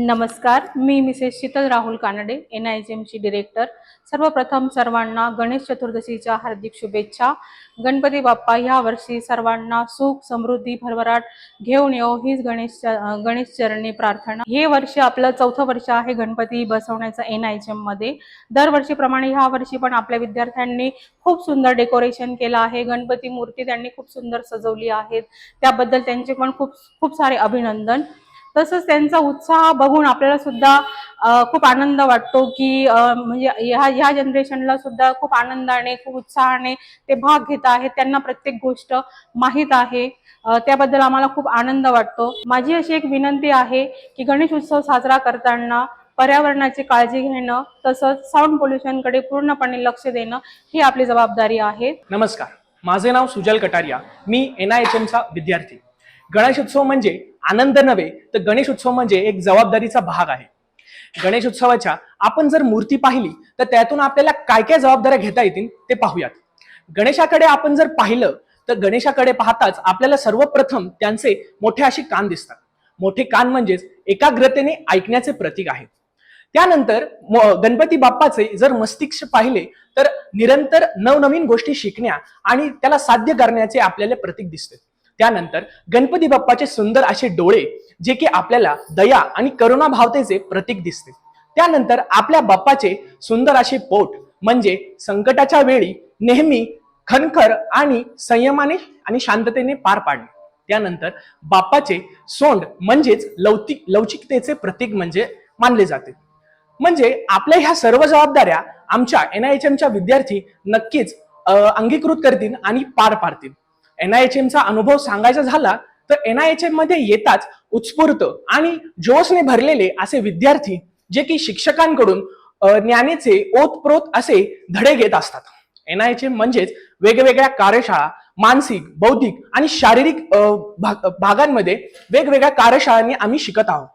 नमस्कार मी Mrs Sheetal Rahul Kanade N I G एमची director सर्वप्रथम सर्वांना गणेश चतुर्दशीच्या हार्दिक शुभेच्छा. गणपती बाप्पा ह्या वर्षी सर्वांना सुख समृद्धी भरभराट घेऊन येऊ हीच गणेश गणेश चरणी प्रार्थना. हे वर्ष आपलं चौथं वर्ष आहे गणपती बसवण्याचं एन आय जी एममध्ये दरवर्षीप्रमाणे ह्या वर्षी पण आपल्या विद्यार्थ्यांनी खूप सुंदर डेकोरेशन केलं आहे. गणपती मूर्ती त्यांनी खूप सुंदर सजवली आहेत. त्याबद्दल त्यांचे पण खूप खूप सारे अभिनंदन. तसंच त्यांचा उत्साह बघून आपल्याला सुद्धा खूप आनंद वाटतो की म्हणजे ह्या ह्या जनरेशनला सुद्धा खूप आनंदाने खूप उत्साहाने ते भाग घेत आहेत. त्यांना प्रत्येक गोष्ट माहीत आहे. त्याबद्दल आम्हाला खूप आनंद वाटतो. माझी अशी एक विनंती आहे की गणेश उत्सव साजरा करताना पर्यावरणाची काळजी घेणं तसंच साऊंड पोल्युशनकडे पूर्णपणे लक्ष देणं ही आपली जबाबदारी आहे. नमस्कार. माझे नाव सुजल कटारिया. मी एन आय एच एमचा विद्यार्थी. गणेशोत्सव म्हणजे आनंद नव्हे तर गणेशोत्सव म्हणजे एक जबाबदारीचा भाग आहे. गणेशोत्सवाच्या आपण जर मूर्ती पाहिली तर त्यातून आपल्याला काय काय जबाबदाऱ्या घेता येतील ते पाहूयात. गणेशाकडे आपण जर पाहिलं तर गणेशाकडे पाहताच आपल्याला सर्वप्रथम त्यांचे मोठे असे कान दिसतात. मोठे कान म्हणजेच एकाग्रतेने ऐकण्याचे प्रतीक आहे. त्यानंतर म- गणपती बाप्पाचे जर मस्तिष्क पाहिले तर निरंतर नवनवीन गोष्टी शिकण्या आणि त्याला साध्य करण्याचे आपल्याला प्रतीक दिसते. त्यानंतर गणपती बाप्पाचे सुंदर असे डोळे जे की आपल्याला दया आणि करुणा भावतेचे प्रतीक दिसते. त्यानंतर आपल्या बाप्पाचे सुंदर असे पोट म्हणजे संकटाच्या वेळी नेहमी खनखर आणि संयमाने आणि शांततेने पार पाडणे. त्यानंतर बाप्पाचे सोंड म्हणजेच लवचिक लवचिकतेचे प्रतीक म्हणजे मानले जाते. म्हणजे आपल्या ह्या सर्व जबाबदाऱ्या आमच्या एन आय एच एमच्या विद्यार्थी नक्कीच अंगीकृत करतील आणि पार पाडतील. एनआयएचएमचा अनुभव सांगायचा झाला तर एनआयएचएममध्ये येताच उत्स्फूर्त आणि जोशने भरलेले असे विद्यार्थी जे की शिक्षकांकडून अ, ज्ञानेचे ओतप्रोत असे धडे घेत असतात. एनआयएचएम म्हणजेच वेगवेगळ्या कार्यशाळा मानसिक बौद्धिक आणि शारीरिक भाग- भागांमध्ये वेगवेगळ्या कार्यशाळांनी आम्ही शिकत आहोत.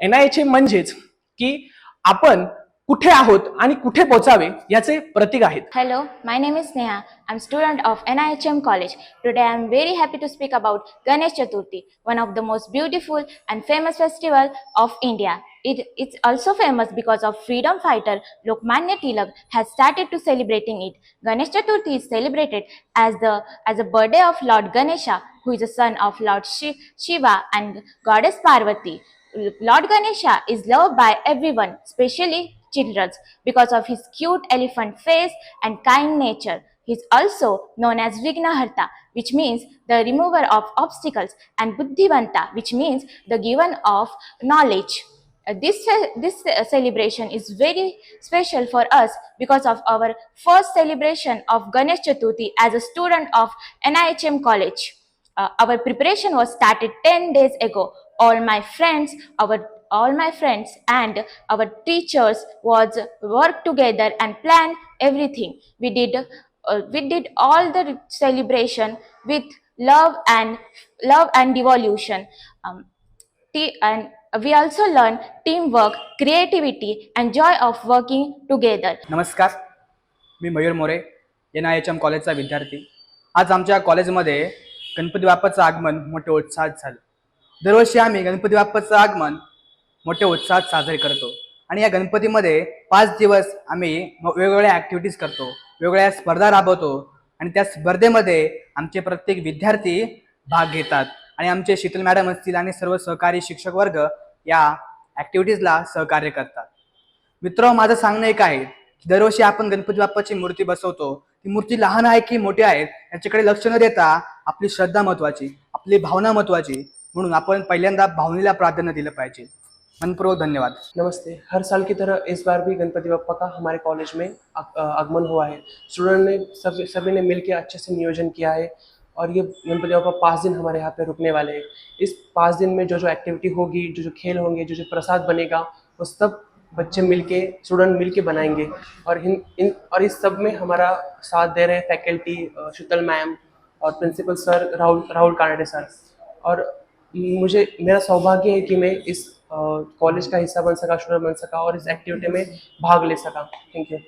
एनआयएचएम एम म्हणजेच की आपण कुठे आहोत आणि कुठे पोहोचावे याचे प्रतीक आहेत. Hello my name is Sneha I am student of N I H M college today I am very happy to speak about Ganesh Chaturthi one of the most beautiful and famous festival of India it it's also famous because of freedom fighter Lokmanya Tilak has started to celebrating it Ganesh Chaturthi is celebrated as the as a birthday of lord Ganesha who is a son of lord शि Shiva and goddess Parvati lord Ganesha is love by everyone specially children, because of his cute elephant face and kind nature. He is also known as Vignaharta, which means the remover of obstacles, and Buddhivanta, which means the giver of knowledge. Uh, this this uh, celebration is very special for us because of our first celebration of Ganesh Chaturthi as a student of NIHM College. Uh, our preparation was started 10 days ago all my friends our all my friends and our teachers was work together and plan everything we did uh, we did all the celebration with love and love and devolution um, te- and we also learn teamwork creativity and joy of working together नमस्कार मी Mayur More N I H M कॉलेजचा विद्यार्थी आज आमच्या कॉलेजमध्ये गणपती बाप्पाचं आगमन मोठे उत्साहात झालं दरवर्षी आम्ही गणपती बाप्पाचं आगमन मोठ्या उत्साहात साजरे करतो. आणि या गणपतीमध्ये पाच दिवस आम्ही वेगवेगळ्या ॲक्टिव्हिटीज करतो. वेगवेगळ्या स्पर्धा राबवतो. आणि त्या स्पर्धेमध्ये आमचे प्रत्येक विद्यार्थी भाग घेतात. आणि आमचे शीतल मॅडम असतील आणि सर्व सहकारी शिक्षक वर्ग या ॲक्टिव्हिटीजला सहकार्य करतात. मित्र माझं सांगणं एक आहे की दरवर्षी आपण गणपती बाप्पाची मूर्ती बसवतो. ती मूर्ती लहान आहे की मोठी आहे याच्याकडे लक्ष न देता आपली श्रद्धा महत्वाची आपली भावना महत्वाची म्हणून आपण पहिल्यांदा भावनेला प्राधान्य दिलं पाहिजे. मनपूर्वक धन्यवाद। नमस्ते। हर साल की तरह इस बार भी गणपति बप्पा का हमारे कॉलेज में आगमन हुआ है। स्टूडेंट ने सब, सभी ने मिलकर अच्छे से नियोजन किया है और ये गणपति बप्पा पाँच दिन हमारे यहाँ पे रुकने वाले हैं। इस पाँच दिन में जो जो एक्टिविटी होगी जो जो खेल होंगे जो जो प्रसाद बनेगा, वो सब बच्चे मिलके स्टूडेंट मिलके बनाएँगे। और इन इन, और इस सब में हमारा साथ दे रहे फैकल्टी शीतल मैम और principal sir Rahul Rahul Kanade sir और मुझे, मेरा सौभाग्य है कि मैं इस कॉलेज का हिस्सा बन सका स्टूडेंट बन सका और इस एक्टिविटी में भाग ले सका. Thank you